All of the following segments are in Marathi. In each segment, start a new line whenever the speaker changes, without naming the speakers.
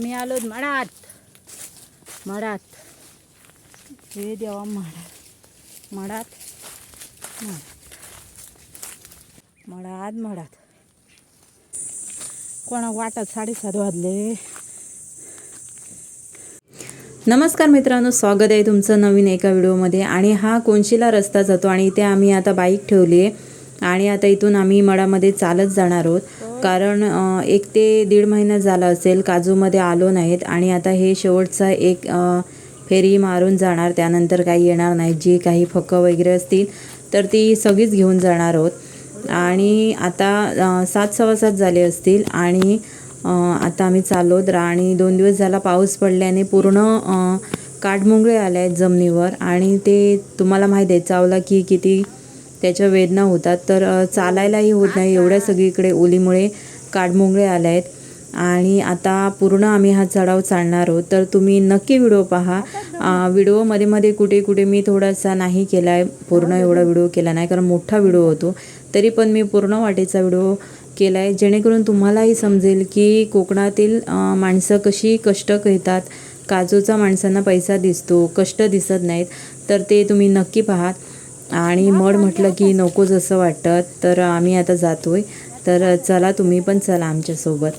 आम्ही आलो मळात मळात हे देवा मळात मळात मळात मळात कोणा वाटत साडेसात वाजले.
नमस्कार मित्रांनो स्वागत आहे तुमचं नवीन एका व्हिडिओमध्ये. आणि हा कोणशीला रस्ता जातो आणि इथे आम्ही आता बाईक ठेवली आहे. आणि आता इथून आम्ही मळामध्ये चालत जाणार आहोत. कारण एक ते दीड महिना झाला असेल काजूमध्ये आलो नाहीत आणि आता हे शेवटचा एक फेरी मारून जाणार त्यानंतर काही येणार नाही जी काही फकं वगैरे असतील तर ती सगळीच घेऊन जाणार आहोत. आणि आता सात सव्वा सात झाले असतील आणि आता आम्ही चाललो आणि दोन दिवस झाला पाऊस पडल्याने पूर्ण अं, काठमुंगळे आले आहेत जमिनीवर आणि ते तुम्हाला माहीत आहे चावला की किती त्याच्या वेदना होतात. तर चालायलाही होत नाही. एवढ्या सगळीकडे ओलीमुळे काडमोंगळे आले आहेत आणि आता पूर्ण आम्ही हा चढाव चालणार आहोत. तर तुम्ही नक्की व्हिडिओ पहा. व्हिडिओमध्ये मध्ये कुठे कुठे मी थोडासा नाही केला आहे पूर्ण एवढा व्हिडिओ केला नाही. कारण मोठा व्हिडिओ होतो. तरी पण मी पूर्ण वाटेचा व्हिडिओ केला आहे जेणेकरून तुम्हालाही समजेल की कोकणातील माणसं कशी कष्ट घेतात. काजूचा माणसांना पैसा दिसतो. कष्ट दिसत नाहीत. तर ते तुम्ही नक्की पाहात आणि मड म्हटलं की नकोच असं वाटतं तर आम्ही आता जातोय. तर चला तुम्ही पण चला आमच्यासोबत.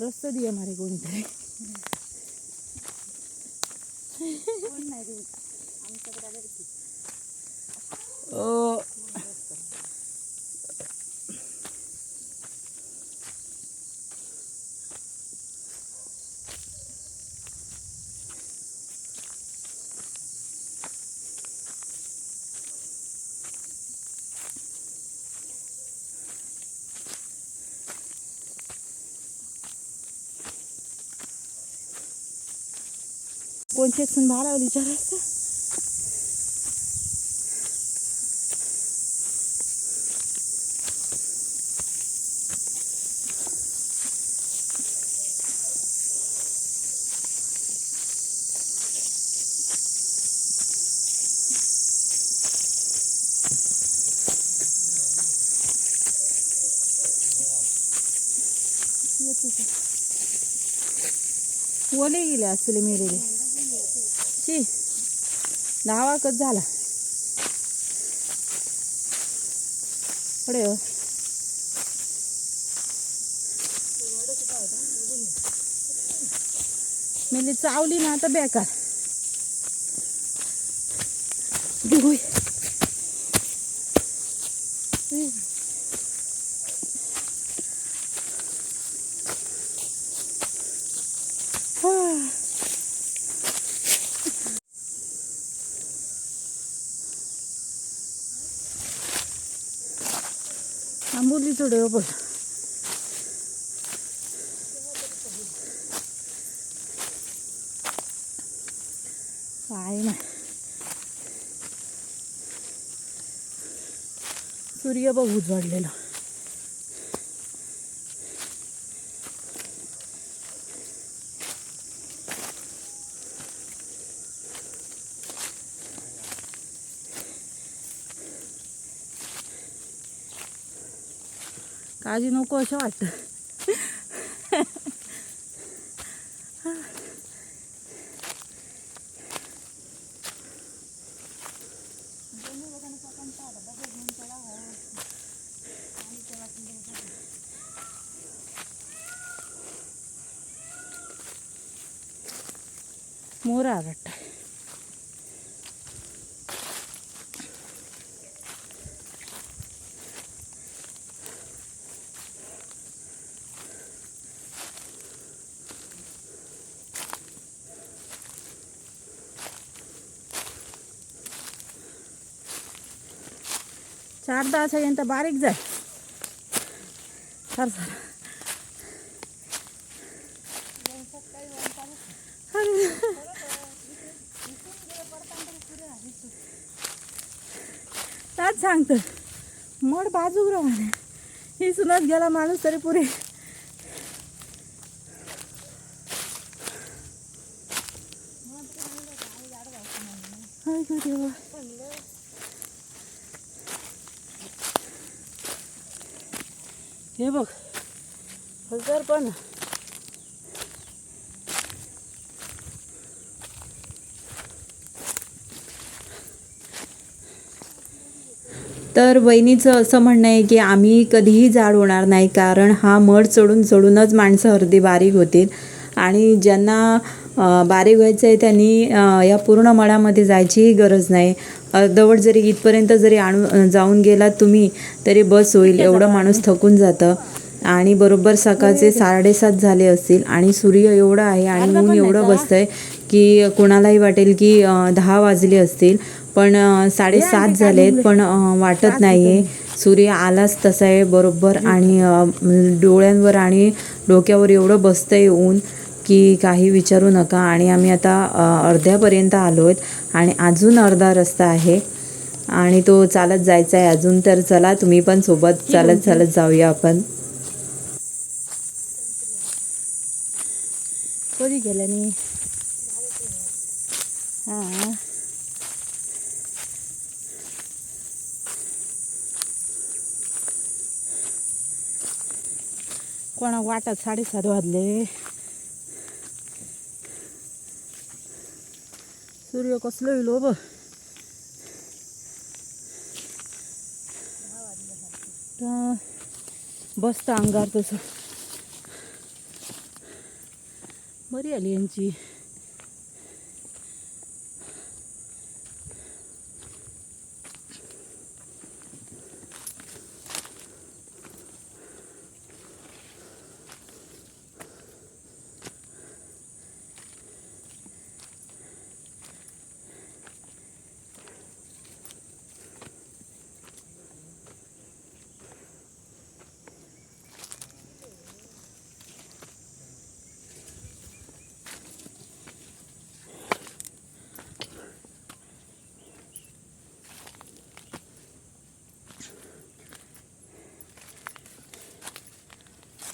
रस्ता दिया मारे कोणीतरी. ओ कोणचे सून भाला विचारायचं ओले गेले असले मेलेले शी दहा कच झाला. पुढे हो. मेली चावली ना आता बेकार. थोडे हो काय नाही. सूर्य बघ उजवाडलेला. काळजी नको असं वाटतं आता आगट्ट चार तास तर बारीक जाय सर सर त्याच सांगतो मड बाजूक राहणे ही सुनात गेला माणूस तरी पुरे. देवा. हे बघ. हजार पण.
तर वहिनीचं असं म्हणणं आहे की आम्ही कधीही जाड होणार नाही कारण हा मड चढून चढूनच माणसं अर्धी बारीक होतील. आणि ज्यांना बारीक व्हायचं आहे त्यांनी या पूर्ण मळामध्ये जायचीही गरज नाही. अर्धवट जरी इथपर्यंत जरी आणून जाऊन गेलात तुम्ही तरी बस होईल. एवढं माणूस थकून जातं. आणि बरोबर सकाळचे साडेसात झाले असतील आणि सूर्य एवढा आहे आणि ऊन एवढं बसतंय की कोणालाही वाटेल की दहा वाजले असतील. पण साडेसात झालेत पण वाटत नाहीये. सूर्य आलाच तसा आहे बरोबर. आणि डोळ्यांवर आणि डोक्यावर एवढं बसतंय ऊन. की काही विचारू नका. आणि आम्ही आता अर्ध्यापर्यंत आलो आहेत आणि अजून अर्धा रस्ता आहे. आणि तो चालत जायचा आहे अजून तर चला तुम्ही पण सोबत चालत चालत जाऊया आपण.
कधी गेल्याने हां. कोणा वाटात साडेसात वाजले. सूर्य कसले हिलो अब बस त अङ्गार त छ। मरिहाल्यो एनजी।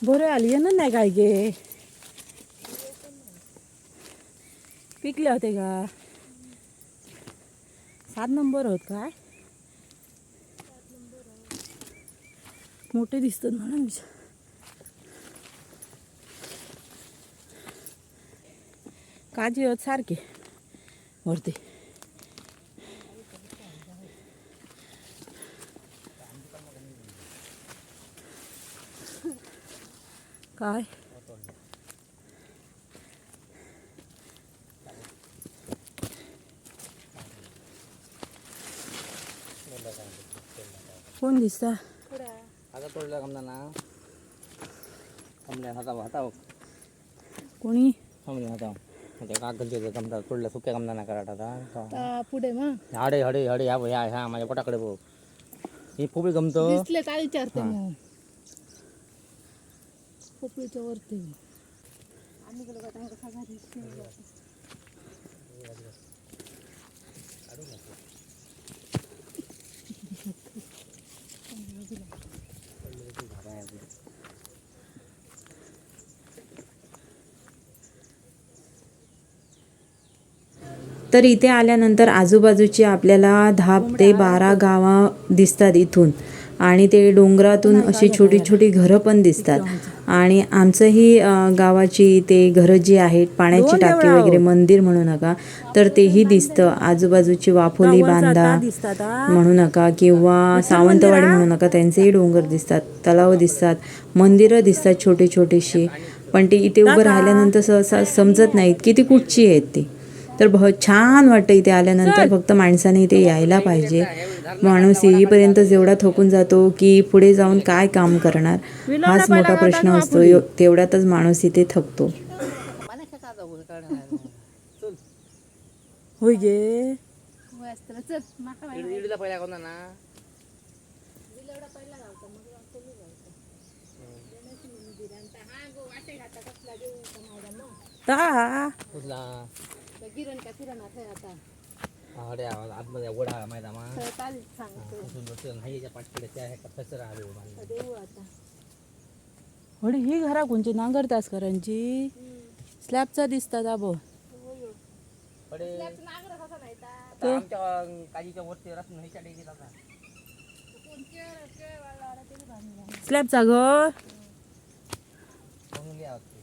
बरं आली ना नाही काय गे? पिकले होते का? सात नंबर होत काय? मोठे दिसतात म्हणा मी काजी होत सारखे. वरती. काय? कोण दिसता?
आता तोडल्या कमदाना कमल्या हाता हाता
कोणी?
समजा हाता म्हणजे कागदचे कमदा तोडल्या सुक्या कमदाना कराट आता.
पुढे मग?
हाडे हडे हडे ह्या ह्या माझ्या पोटाकडे बघ. ही पोपळी गमतो.
पोपळीच्या वरती.
तर इथे आल्यानंतर आजूबाजूची आपल्याला दहा ते बारा गावं दिसतात इथून. आणि ते डोंगरातून अशी छोटी छोटी घरं पण दिसतात. आणि आमचंही गावाची ते घरं जी आहेत पाण्याची टाकी वगैरे मंदिर म्हणू नका तर तेही दिसतं. आजूबाजूची वाफोली बांधा म्हणू नका किंवा सावंतवाडी म्हणू नका त्यांचेही डोंगर दिसतात तलाव दिसतात मंदिरं दिसतात छोटी छोटीशी पण ते इथे उभं राहिल्यानंतर सहसा समजत नाहीत की ती कुठची आहेत ते. तर भ छान वाटतं इथे आल्यानंतर फक्त माणसाने इथे यायला पाहिजे. माणूस येईपर्यंत एवढा थकून जातो की पुढे जाऊन काय काम करणार? हाच मोठा प्रश्न असतो. यो- तेवढ्यातच माणूस इथे थकतो.
होय गे.
इडीला हडे आतमध्ये वडा माहिती मा नाही याच्या पाठकडे त्या ह्या फसर आले
होडी ही घरा कोणची नांगरतास करांची स्लॅबचा
आमच्या काजीच्या वरती ह्याच्या डेगीत आता.
स्लॅबचा ग
आहोत ते.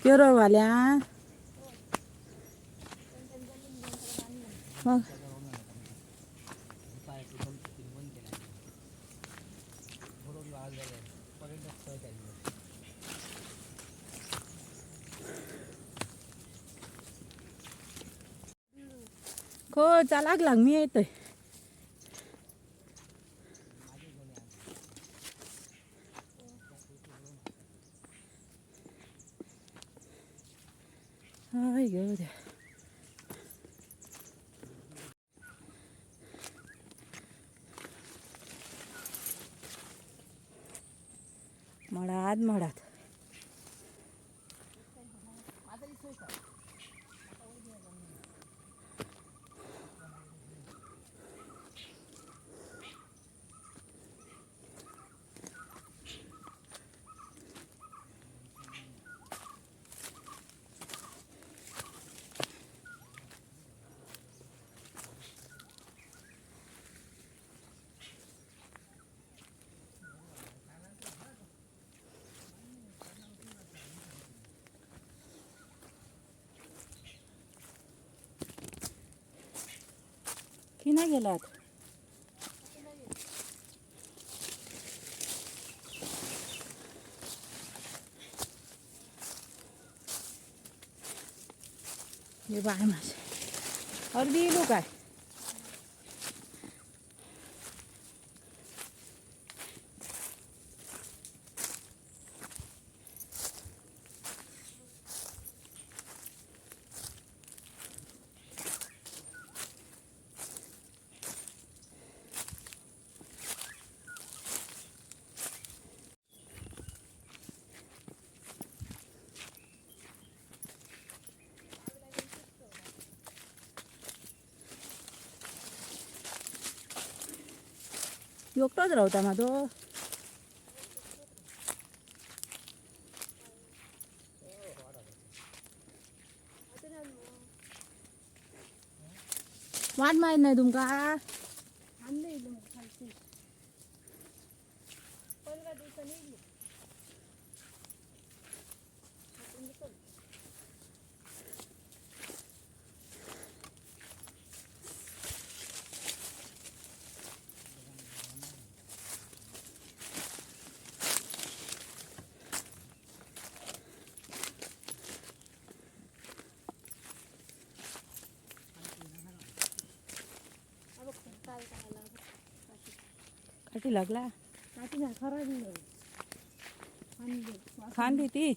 केरळवाल्या मग
पायाचे दोन तीन बंद केला बरोबर आज झालं पर्यटक स्थळ त्यांनी
हो चा लागला मी येतोय हाय ग द्या नाही गेलात? हे बाय माझे अर्धी येलो काय? एकटोच रावता माधो वाट माहीत नाही तुमका काठी लागला. खांदी तीच.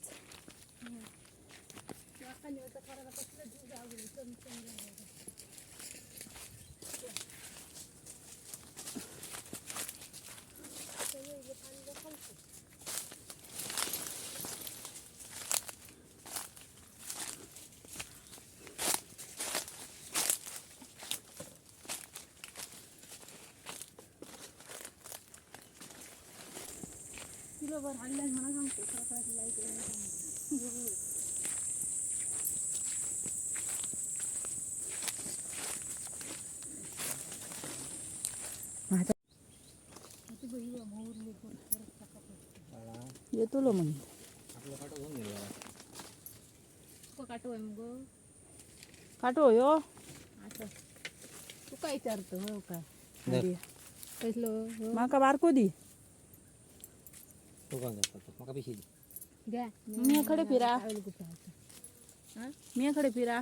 माझा येतो लो मग
आपलं काटो घेऊन गेलो जरा.
काटोय मग
काटो यो
असं तू काय विचारतो हो काय
धर.
कसलं
माका बारको दी
तो काय करतो मका पिशी दे.
घ्या.
मी खडे फिरा.
हा?
मी खडे फिरा.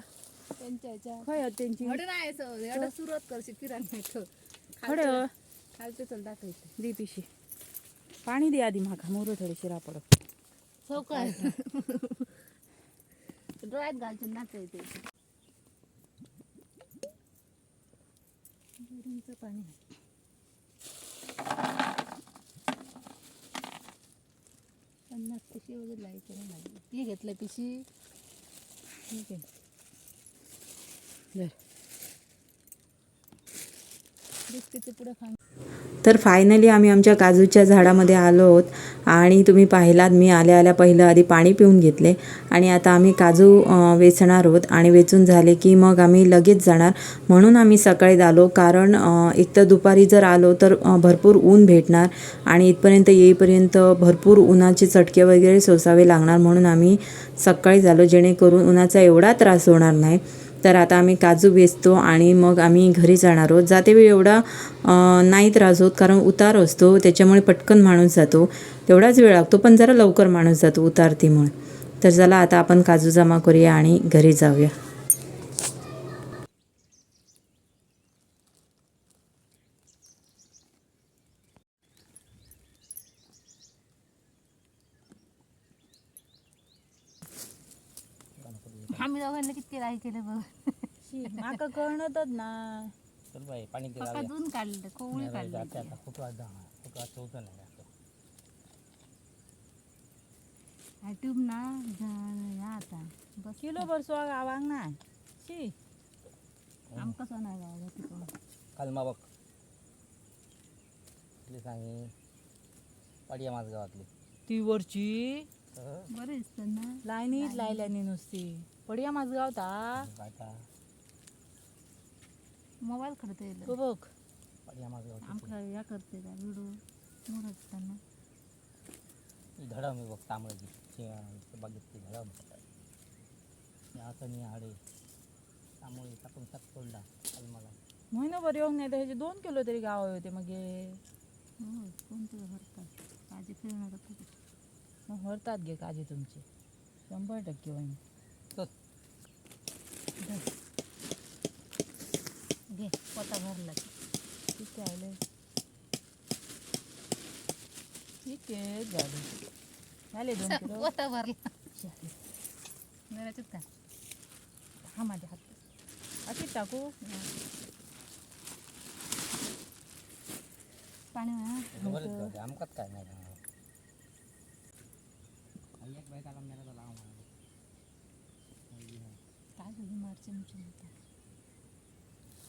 त्यांच्या ह्याच्या
खय आहेत त्यांची.
एवढं नाही असं एवढं सुरुवात करशी फिरा नाही तो
खडे हो.
खालचं चल दाखवायचं
दी पिशी. पाणी दे आधी माका मोर थोडे शिरा पडत
हो काय डोळ्यात घालचून नाचायचं बोरिंगचं पाणी. पन्नास पिशी वगैरे लावायचं नाही लागली ती घेतलं पिशी ठीक आहे. बरं. पुढं
तर फायनली आम्ही आमच्या काजूच्या झाडामध्ये आलो आहोत. आणि तुम्ही पाहिलात मी आल्या आल्या पहिलं आधी पाणी पिऊन घेतले. आणि आता आम्ही काजू वेचणार आहोत. आणि वेचून झाले की मग आम्ही लगेच जाणार. म्हणून आम्ही सकाळी आलो. कारण एक तर दुपारी जर आलो तर भरपूर ऊन भेटणार. आणि इथपर्यंत येईपर्यंत भरपूर उन्हाचे चटके वगैरे सोसावे लागणार. म्हणून आम्ही सकाळी झालो जेणेकरून उन्हाचा एवढा त्रास होणार नाही. तर आता आम्ही काजू वेचतो आणि मग आम्ही घरी जाणार आहोत. जाते वेळी एवढा नाही त्रास होत कारण उतार असतो त्याच्यामुळे पटकन माणूस जातो. तेवढाच वेळ लागतो पण जरा लवकर माणूस जातो उतारतीमुळे. तर चला आता आपण काजू जमा करूया आणि घरी जाऊया
आम्ही दोघांना किती राही केलं बघ.
माका कळणतच ना.
चल बाई पाणी दे
पक्का
लावूया.
धुवून काढलं कोवळी
नाही,
काढली.
जाते आता खूप वाजता खूप वाजता होतं नाही.
हा ट्यूब ना जा- या आता. बस.
किलो भर सोळा गावांग ना शी.
आमका सोना गावाला तिकडं
कालमा बघ. तिला सांगी पाडिया माझ गावातली.
ती वरची.
बरं दिसतं ना.
लाईनीच लायल्यानी नुसती. पडिया माझ गावता
का
मोबाईल खडत येईल
तो बघ.
पाडिया माझ गावातली
आमका या करते का व्हिडिओ मोर असताना
ही धडा मी बघ तांबड्याची शे- बागेतली धडा मी. आता मी हाडे त्यामुळे टाकून टाक सोडला कालमाला
महिनाभर येऊन नाही तर ह्याचे दोन किलो तरी गाव होते मग. हे.
हो कोणतं भरतात? काजी फिरणार
मग हरतात घे काजी तुमची. शंभर टक्के होईन
चल.
घे पोता भरला
किती आले झाले झाले दोन किलो.
पोता भरला. का
हा माझ्या हात. अशी टाकू.
पाणी म्हणा
आमकाच काय नाही एक लाव.
काय तुझी मारची मुची म्हणता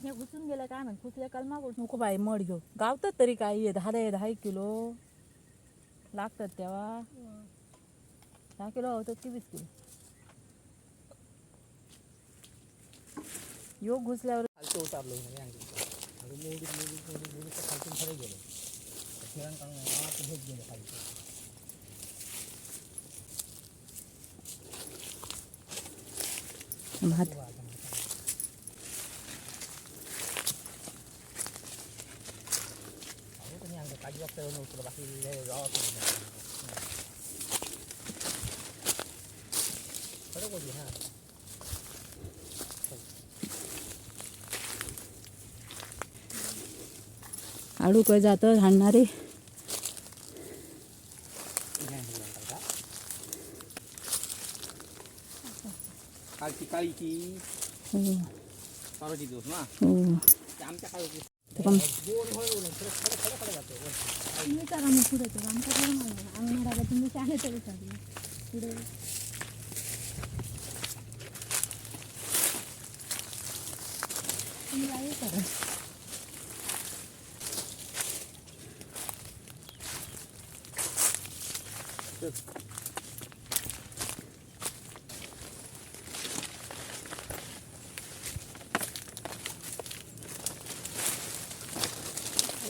हे घुसून गेलं काय म्हणत कुठल्या काल मागून नको बाई मड घेऊ. गावतात तरी काय आहे दहा दहा दहा एक किलो. लागतात तेव्हा. दहा किलो होतात की वीस किलो योग घुसल्यावर
खालचं उतारलो आणखी आणि मोडी मोडी मोडी मोडी तर खालतून खरं गेलो. फिरण काढून ते हेच गेले खालचं.
भात.
वाजता येऊन उतरलं बाकी खरं बोलली हा
आडू काय जातं हाणणारे?
काळीची.
हो.
परवाची दिवस ना.
हो.
ते आमच्या काय होती
ते पण
दोन होय बोलून खरं खरं खरं खरं जातो
तुम्ही करा मग पुढे तर आमचा करून मला अंगणाला तुम्ही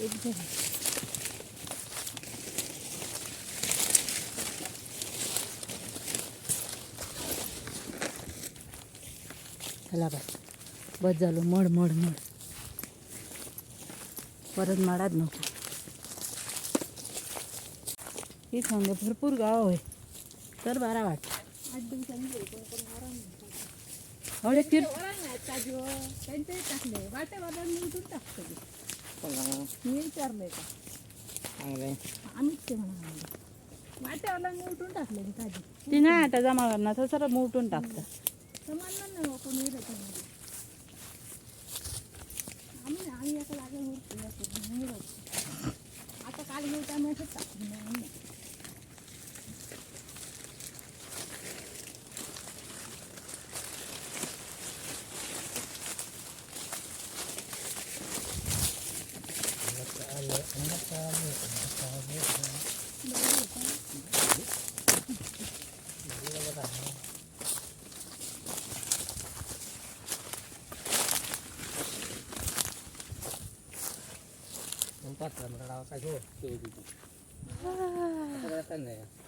एक
चला बाय बस झालो. Mud mud mud. परत मडात नको. ही सांग भरपूर गाव आहे. तर बारा वाट
आठ दिवसांनी
हवडे
त्यांचे टाकले वाटेवाला मी टाकतो मी विचारलंय का? आम्हीच ते म्हणा वाटेवाला मी उठून टाकले मी काजी
ती नाही आता जमा करणार तर सरळ मोठून टाकतात
तर म्हणणार नाही कोणी येईल त्याच्यामध्ये आम्ही आम्ही एका जागेवर आता काल टाकून
आणि वाटला मला राव काय Empat lah mereka kayu. Kayu. Kayu. Kayu. Kayu.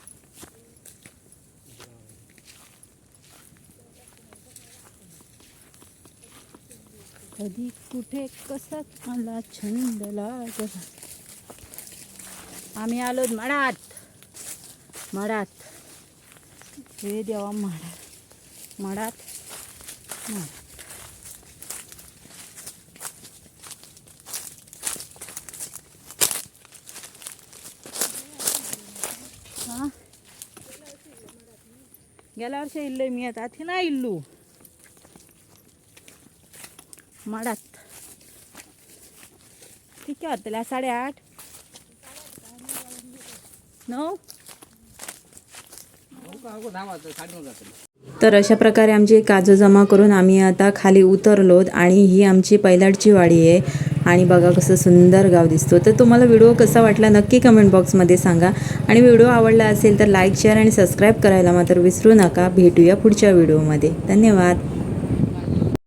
कधी कुठे कसा मला छंद लागला.
आम्ही आलो मडात. मडात. हे देवा मडात. मडात. मळात. गेल्या वर्षी इल्ले मी आता. नाही ना माडात किती वाजतल्या साडेआठ. नऊ?
तर अशा प्रकारे आमची काजू जमा करून आम्ही आता खाली उतरलोत आणि ही आमची पैलाडची वाडी आहे. आणि बघा कसं सुंदर गाव दिसतो. तर तुम्हाला व्हिडिओ कसा वाटला नक्की कमेंट बॉक्समध्ये सांगा. आणि व्हिडिओ आवडला असेल तर लाईक शेअर आणि सबस्क्राईब करायला मात्र विसरू नका. भेटूया पुढच्या व्हिडिओमध्ये. धन्यवाद.